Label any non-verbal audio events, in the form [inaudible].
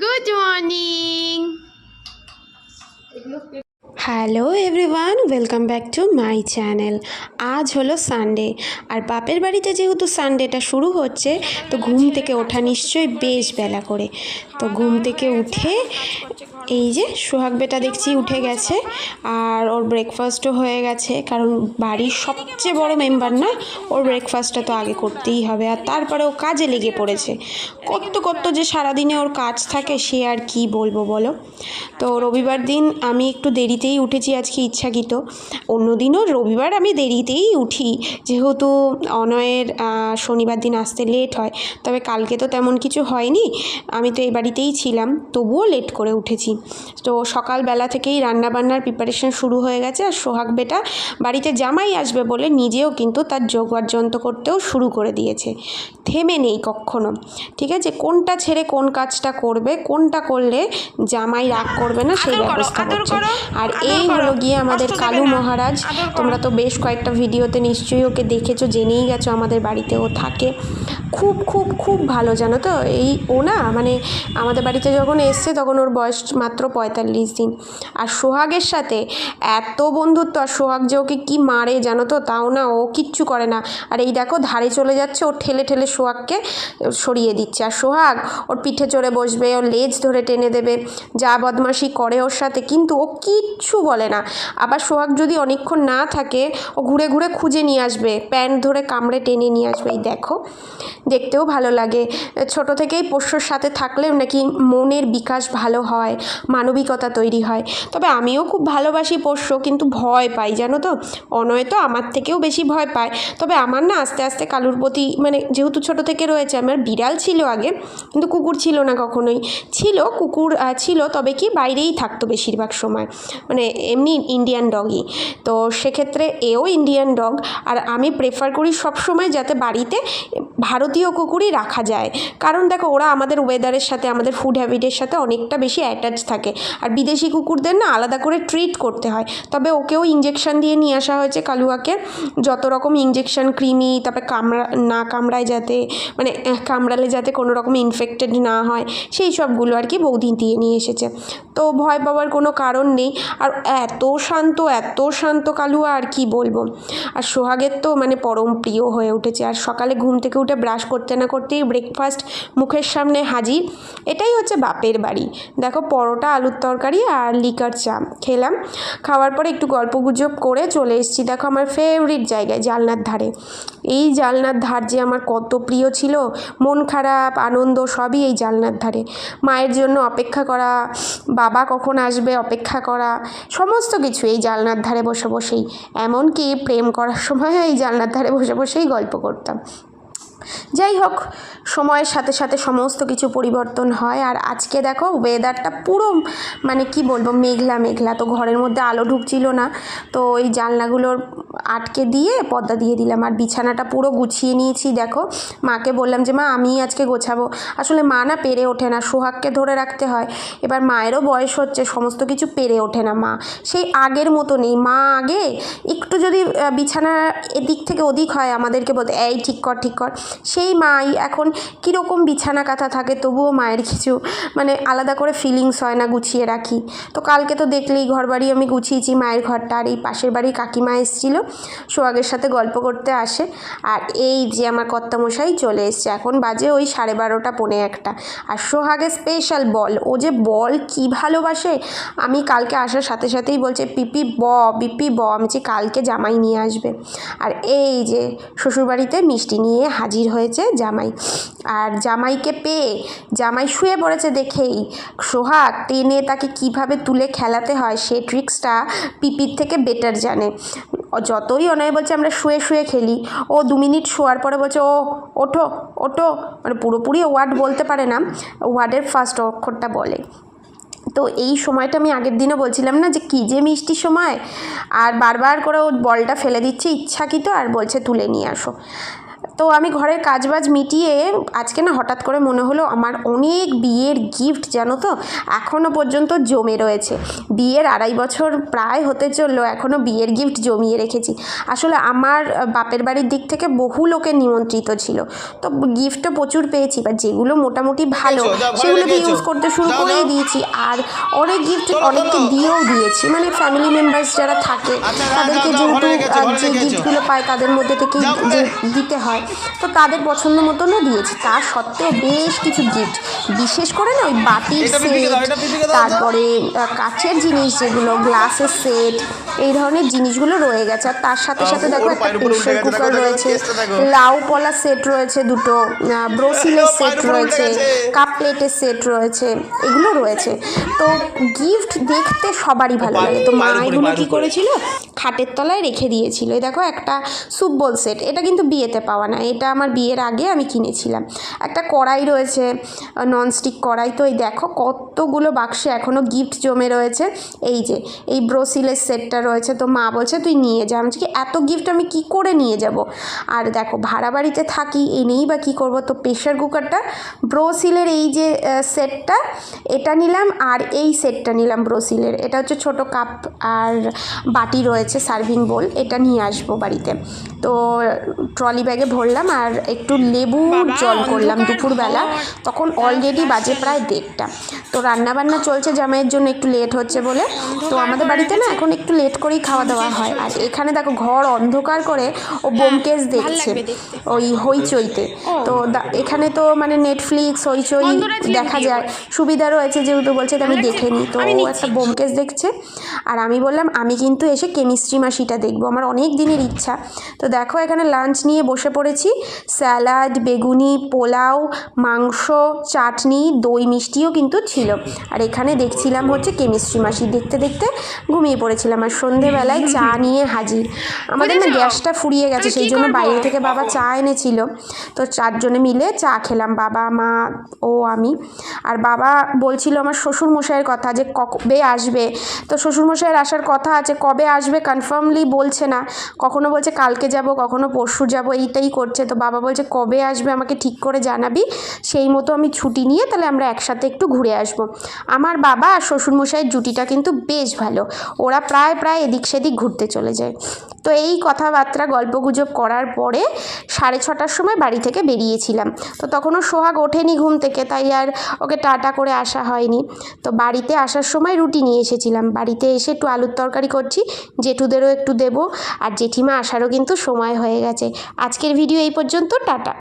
Good morning hello everyone welcome back to my channel আজ হলো Sunday আর বাপের বাড়িতে যেহেতু সানডেটা শুরু হচ্ছে, তো ঘুম থেকে ওঠা নিশ্চয়ই বেশ বেলা করে। তো ঘুম থেকে উঠে এই যে সোহাগ বেটা দেখছি উঠে গেছে আর ওর ব্রেকফাস্টও হয়ে গেছে, কারণ বাড়ির সবচেয়ে বড় মেম্বার না, ওর ব্রেকফাস্টটা তো আগে করতেই হবে। আর তারপরে ও কাজে লেগে পড়েছে। কত কত যে সারাদিনে ওর কাজ থাকে, সে আর কি বলব বলো? তো রবিবার দিন আমি একটু দেরিতেই উঠেছি আজকে ইচ্ছাকৃত। অন্যদিনও রবিবার আমি দেরিতেই উঠি। যেহেতু অনয়ের শনিবার দিন আসতে লেট হয়, তবে কালকে তো তেমন কিছু হয়নি। আমি তো এই বাড়িতেই ছিলাম, তবুও লেট করে উঠেছি। তো সকালবেলা থেকেই রান্নাবান্নার প্রিপারেশন শুরু হয়ে গেছে আর সোহাগ বেটা বাড়িতে জামাই আসবে বলে নিজেও কিন্তু তার যোগাযন্ত্র করতেও শুরু করে দিয়েছে। থেমে নেই কখনো। ঠিক আছে? কোনটা ছেড়ে কোন কাজটা করবে কোনটা করলে জামাই রাগ করবে না সেই ব্যবস্থা করছে আর এই হলো গিয়ে আমাদের কালু মহারাজ। তোমরা তো বেশ কয়েকটা ভিডিওতে নিশ্চয়ই ওকে দেখেছ জেনেই গেছো আমাদের বাড়িতে ও থাকে। খুব খুব খুব ভালো জানো তো? এই ও না মানে আমাদের বাড়িতে যখন এসছে তখন ওর বয়স মাত্র পঁয়তাল্লিশ দিন। আর সোহাগের সাথে এত বন্ধুত্ব, আর সোহাগ যে ওকে কী মারে জানো তো? তাও না, ও কিচ্ছু করে না। আর এই দেখো, ধারে চলে যাচ্ছে, ও ঠেলে ঠেলে সোহাগকে সরিয়ে দিচ্ছে। আর সোহাগ, ওর পিঠে চড়ে বসবে, ওর লেজ ধরে টেনে দেবে, যা বদমাশি করে ওর সাথে। কিন্তু ও কিচ্ছু বলে না। আবার সোহাগ যদি অনেকক্ষণ না থাকে, ও ঘুরে ঘুরে খুঁজে নিয়ে আসবে, প্যান্ট ধরে কামড়ে টেনে নিয়ে আসবে। এই দেখো, দেখতেও ভালো লাগে। ছোট থেকেই পোষ্যর সাথে থাকলেও নাকি মনের বিকাশ ভালো হয়। মানবিকতা তৈরি হয়। তবে আমিও খুব ভালোবাসি পোষ্য, কিন্তু ভয় পাই, জানো তো? অনয় তো আমার থেকেও বেশি ভয় পায়। তবে আমার না আস্তে আস্তে কালুর প্রতি মানে যেহেতু ছোট থেকে রয়েছে, আমার বিড়াল ছিল আগে, কিন্তু কুকুর ছিল না কখনোই। ছিল, কুকুর ছিল, তবে কি বাইরেই থাকতো বেশিরভাগ সময়। মানে এমনি ইন্ডিয়ান ডগই তো সেক্ষেত্রে এও ইন্ডিয়ান ডগ আর আমি প্রেফার করি সব সময় যাতে বাড়িতে ভারতীয় কুকুরই রাখা যায়। কারণ দেখো, ওরা আমাদের ওয়েদারের সাথে, আমাদের ফুড হ্যাবিটের সাথে অনেকটা বেশি অ্যাটাচ থাকে। আর বিদেশি কুকুরদের না আলাদা করে ট্রিট করতে হয়। তবে ওকেও ইঞ্জেকশন দিয়ে নিয়ে আসা হয়েছে কালুয়াকে। যত রকম ইঞ্জেকশন ক্রিমি তারপরে কামড়া না কামড়ায় যাতে মানে কামড়ালে যাতে কোনো রকম ইনফেক্টেড না হয়, সেই সবগুলো আর কি বৌদি দিয়ে নিয়ে এসেছে। তো ভয় পাওয়ার কোনো কারণ নেই। আর এত শান্ত এত শান্ত কালুয়া, আর কি বলব? আর সোহাগের তো মানে পরম প্রিয় হয়ে উঠেছে। আর সকালে ঘুম থেকে উঠে ব্রাশ করতে না করতেই ব্রেকফাস্ট মুখের সামনে হাজির। এটাই হচ্ছে বাপের বাড়ি। দেখো পরোটা, আলুর তরকারি আর লিকার চা খেলাম। খাওয়ার পরে একটু গল্প গুজব করে চলে এসেছি। দেখো আমার ফেভারিট জায়গায়, জালনার ধারে। এই জালনার ধার যে আমার কত প্রিয় ছিল, মন খারাপ, আনন্দ, সবই এই জালনার ধারে। মায়ের জন্য অপেক্ষা করা, বাবা কখন আসবে অপেক্ষা করা, সমস্ত কিছু এই জালনার ধারে বসে বসেই। এমনকি প্রেম করার সময় এই জালনার ধারে বসে বসেই গল্প করতাম। যাই হোক, সময়ের সাথে সাথে সমস্ত কিছু পরিবর্তন হয়। আর আজকে দেখো ওয়েদারটা পুরো মানে কি বলব, মেঘলা মেঘলা। তো ঘরের মধ্যে আলো ঢুকছিল না। তো ওই জানলাগুলোর আটকে দিয়ে পর্দা দিয়ে দিলাম। আর বিছানাটা পুরো গুছিয়ে নিয়েছি, দেখো। মাকে বললাম যে, মা আমি আজকে গোছাবো। আসলে মা না পেরে ওঠে না, সোহাগকে ধরে রাখতে হয়। এবার মায়েরও বয়স হচ্ছে, সমস্ত কিছু পেরে ওঠে না মা। সেই আগের মতো নেই। মা আগে একটু যদি বিছানা এদিক থেকে ওদিক হয়, আমাদেরকে বলতে, এই, ঠিক কর ঠিক কর। সেই মাই এখন কীরকম বিছানা কাঁথা থাকে তবুও মায়ের কিছু মানে আলাদা করে ফিলিংস হয় না গুছিয়ে রাখি। তো কালকে তো দেখলেই ঘর বাড়ি আমি গুছিয়েছি মায়ের ঘরটা আর এই পাশের বাড়ির কাকিমা এসেছিল, সোহাগের সাথে গল্প করতে আসে আর এই যে আমার কর্তামশাই চলে এসছে, এখন বাজে ওই সাড়ে বারোটা পৌনে একটা। আর সোহাগের স্পেশাল বল, ও যে বল কি ভালোবাসে, আমি কালকে আসার সাথে সাথেই বলছে, পিপি ব পিপি ব, আমি কালকে জামাই নিয়ে আসবে। আর এই যে শ্বশুরবাড়িতে মিষ্টি নিয়ে হাজির হয়েছে জামাই। আর জামাইকে পেয়ে, জামাই শুয়ে পড়েছে দেখেই। সোহাগ টেনে তাকে কীভাবে তুলে খেলাতে হয় সে ট্রিক্সটা পিপির থেকে বেটার জানে। যতই অনয় বলছে আমরা শুয়ে শুয়ে খেলি, ও দু মিনিট শোয়ার পরে বলছে, ও, ওঠো ওঠো। মানে পুরোপুরি ওয়ার্ড বলতে পারে না, ওয়ার্ডের ফার্স্ট অক্ষরটা বলে। তো এই সময়টা আমি আগের দিনও বলছিলাম না যে কী যে মিষ্টি সময়। আর বারবার করে ও বলটা ফেলে দিচ্ছে ইচ্ছাকৃত আর বলছে, তুলে নিয়ে আসো। তো আমি ঘরের কাজবাজ মিটিয়ে আজকে না হঠাৎ করে মনে হলো আমার অনেক বিয়ের গিফট জানো তো? এখনও পর্যন্ত জমে রয়েছে। বিয়ের আড়াই বছর প্রায় হতে চলল এখনও বিয়ের গিফট জমিয়ে রেখেছি। আসলে আমার বাপের বাড়ির দিক থেকে বহু লোকের নিমন্ত্রিত ছিল। তো গিফটও প্রচুর পেয়েছি বা যেগুলো মোটামুটি ভালো সেগুলোকে। ইউজ করতে শুরু করেই দিয়েছি। আর অনেক গিফট অনেককে দিয়েও দিয়েছি। মানে ফ্যামিলি মেম্বার্স যারা থাকে আচ্ছা, তাদেরকে যেহেতু যে গিফটগুলো পায় তাদের মধ্যে থেকে দিতে হয় তো তাদের পছন্দ মতনও দিয়েছি। তা সত্ত্বেও বেশ কিছু গিফট বিশেষ করে না ওই বাটির দাও, সেট তারপরে কাচের জিনিস যেগুলো গ্লাসের সেট এই ধরনের জিনিসগুলো রয়ে গেছে। আর তার সাথে সাথে দেখো একটা প্রেশার কুকার রয়েছে। লাউ পলা সেট রয়েছে দুটো ব্রোসিলের [laughs] সেট রয়েছে কাপ প্লেটের সেট রয়েছে এগুলো রয়েছে। তো গিফট দেখতে সবারই ভালো লাগে। তো মা এগুলো কি করেছিল? খাটের তলায় রেখে দিয়েছিল। এই দেখো একটা স্যুপ বোল সেট এটা কিন্তু বিয়েতে পাওয়া না। এটা আমার বিয়ের আগে আমি কিনেছিলাম। একটা কড়াই রয়েছে ননস্টিক কড়াই। তো এই দেখো কতগুলো বাক্সে এখনও গিফট জমে রয়েছে। এই যে, এই ব্রোসিলের সেটটা রয়েছে। তো মা বলছে, তুই নিয়ে যা। আমি কি? এত গিফট আমি কি করে নিয়ে যাব? আর দেখো, ভাড়া বাড়িতে থাকি এনেই বা কী করব? তো প্রেশার কুকারটা ব্রোসিলের এই যে সেটটা এটা নিলাম। আর এই সেটটা নিলাম ব্রোসিলের এটা হচ্ছে ছোট কাপ আর বাটি রয়েছে। সার্ভিং বোল এটা নিয়ে আসব বাড়িতে। তো ট্রলি ব্যাগে ভরলাম আর একটু লেবু জল করলাম দুপুরবেলা। তখন অলরেডি বাজে প্রায় দেড়টা। তো রান্না বান্না চলছে জামাইয়ের জন্য একটু লেট হচ্ছে বলে। তো আমাদের বাড়িতে না এখন একটু লেট করেই খাওয়া দাওয়া হয়। আর এখানে দেখো ঘর অন্ধকার করে ও ব্যোমকেশ দেখছে। ওই হইচইতে। তো এখানে তো মানে নেটফ্লিক্স হইচই দেখা যায়। সুবিধা রয়েছে যেহেতু বলছে আমি দেখে নিই তো ও একটা ব্যোমকেশ দেখছে। আর আমি বললাম আমি কিন্তু এসে কেমিস্ট্রি মাসিটা দেখব আমার অনেক দিনের ইচ্ছা। তো দেখো এখানে লাঞ্চ নিয়ে বসে পড়েছি। স্যালাড বেগুনি পোলাও মাংস চাটনি দই মিষ্টিও কিন্তু ছিল। আর এখানে দেখছিলাম হচ্ছে কেমিস্ট্রি মাসি। দেখতে দেখতে ঘুমিয়ে পড়েছিলাম আর সন্ধেবেলায় চা নিয়ে হাজির। আমাদের না গ্যাসটা ফুরিয়ে গেছে সেই জন্য বাইরে থেকে বাবা চা এনেছিল। তো চারজনে মিলে চা খেলাম বাবা মা ও আমি। আর বাবা বলছিল আমার শ্বশুর মশাইয়ের কথা যে কবে আসবে? তো শ্বশুর মশাইয়ের আসার কথা আছে কবে আসবে কনফার্মলি বলছে না। কখনো বলছে কালকে যাব, কখনো পরশু যাব, এইটাই করছে। তো বাবা বলছে, কবে আসবে আমাকে ঠিক করে জানাবি? সেই মতো আমি ছুটি নিয়ে তাহলে আমরা একসাথে একটু ঘুরে আসব। আমার বাবা আর শ্বশুরমশাইয়ের জুটিটা কিন্তু বেশ ভালো। ওরা প্রায় প্রায় এদিক সেদিক ঘুরতে চলে যায়। তো এই কথাবার্তা, গল্পগুজব করার পরে সাড়ে ছটার সময় বাড়ি থেকে বেরিয়েছিলাম। তো তখনও সোহাগ ওঠেনি ঘুম থেকে, তাই আর ওকে টাটা করে আসা হয়নি। তো বাড়িতে আসার সময় রুটি নিয়ে এসেছিলাম। বাড়িতে এসে একটু আলুর তরকারি করছি জেঠুদেরও একটু দেবো। আর জেঠিমা আসারও কিন্তু সময় হয়ে গেছে। আজকের ভিডিও এই পর্যন্ত, টাটা।